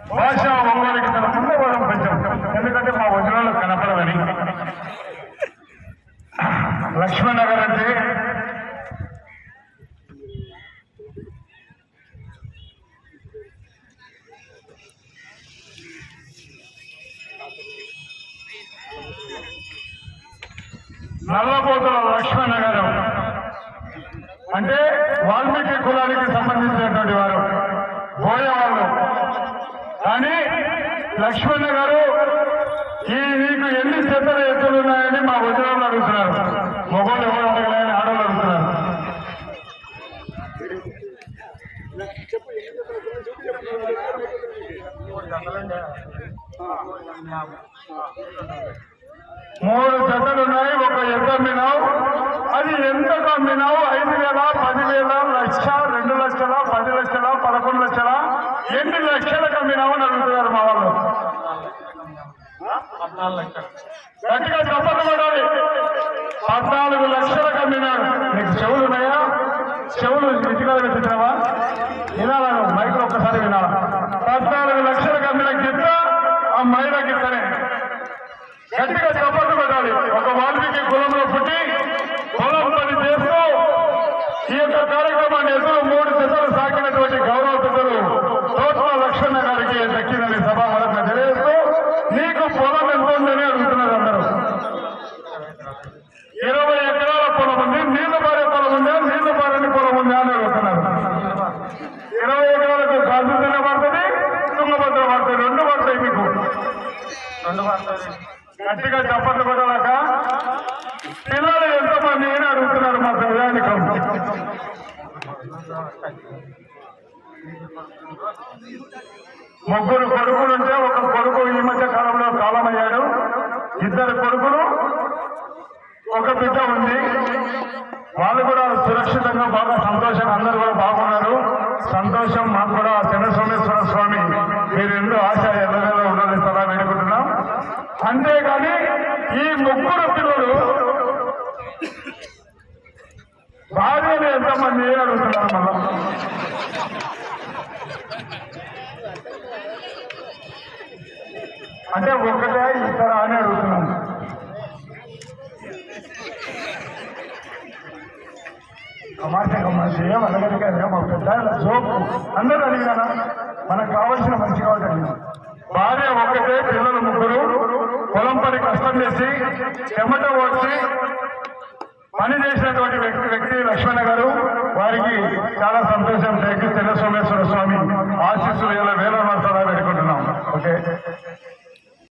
భాష ఒంగోలుకి తన ముందు పదం ఎందుకంటే మా వదిలలో కనపడదని లక్ష్మణ్ నగర్ అంటే నల్లబోతుల లక్ష్మణనగరం. అంటే వాల్మీకి కులానికి సంబంధించినటువంటి వారు. బోయేవాళ్ళు కానీ లక్ష్మణ గారు ఈ మీకు ఎన్ని చెత్తల ఎత్తులు ఉన్నాయని మా వదిలేళ్ళు అడుగుతున్నారు. మొగోళ్ళు ఎవరు అడగలేని ఆడవాళ్ళు అడుగుతున్నారు. మూడు జతలు ఉన్నాయి ఒక ఎంత అమ్మినావు? అది ఎంత అమ్మినావు? ఐదు వేల పదివేల లక్ష రెండు లక్షల పది లక్షల పదకొండు లక్షల? ఎన్ని లక్షలకు అమ్మినావు అని అడుగుతున్నారు మా వాళ్ళు. గట్టిగా చప్పట్లు పడాలి పద్నాలుగు లక్షలకు అమ్మినాడు నీకు చెవులు ఉన్నాయా? చెవులు ఇటుగా పెట్టినావా వినాలా నువ్వు? మైక్లో ఒక్కసారి వినాలా పద్నాలుగు లక్షలకు అమ్మిన గిత్త ఆ మహిళ గిత్తనే గట్టిగా చప్పట్లు పెట్టాలి ఒక వాల్మీకి కులంలో పుట్టి పొలం పని చేస్తూ ఈ యొక్క కార్యక్రమాన్ని ఎదురు మూడు జతలు సాగినటువంటి గౌరవ పెద్దలు తోట్ల లక్ష్మణ గారికి దక్కిందని సభ మరొక తెలియజేస్తూ నీకు పొలం ఎంత ఉందని అడుగుతున్నారు అందరూ ఇరవై ఎకరాల పొలం ఉంది నీళ్ళ పారే పొలం ఉందా నీళ్ళ పారని పొలం ఉందా అని అడుగుతున్నారు ఇరవై ఎకరాలకు పడుతుంది తుంగభద్ర పడుతుంది రెండు పడతాయి మీకు. రెండు పడతాయి. గట్టిగా చప్పట్లు కొట్టలేక పిల్లలు ఎంతమంది అని అడుగుతున్నారు మా ప్రజానికం ముగ్గురు కొడుకులుంటే ఒక కొడుకు ఈ మధ్య కాలంలో కాలమయ్యాడు. ఇద్దరు కొడుకులు ఒక బిడ్డ ఉంది. వాళ్ళు కూడా సురక్షితంగా బాగా సంతోషంగా అందరూ కూడా బాగున్నారు. సంతోషం మాకు కూడా చంద్రసోమేశ్వర స్వామి. మీరు ఎంతో ఆశ ఎల్లవేళ ఉండాలని సలహా వేడుకుంటున్నాం. అంతేగాని ఈ ముగ్గురు పిల్లలు భార్యలు ఎంతమంది అడుగుతున్నారు మనం అంటే ఒక్కటే ఇస్తారా అని అడుగుతున్నారు తమాషా గమాషా ఏం అడగలిగారు మా పెద్ద జోక్. అందరూ అడిగినా మనకు కావాల్సిన మంచి కావాలి భార్య ఒక్కటే పిల్లలు ముగ్గురు. పొలం పని కష్టం చేసి చెమట వచ్చి పని చేసినటువంటి వ్యక్తి వ్యక్తి లక్ష్మణ గారు. వారికి చాలా సంతోషం. తెలుసు సోమేశ్వర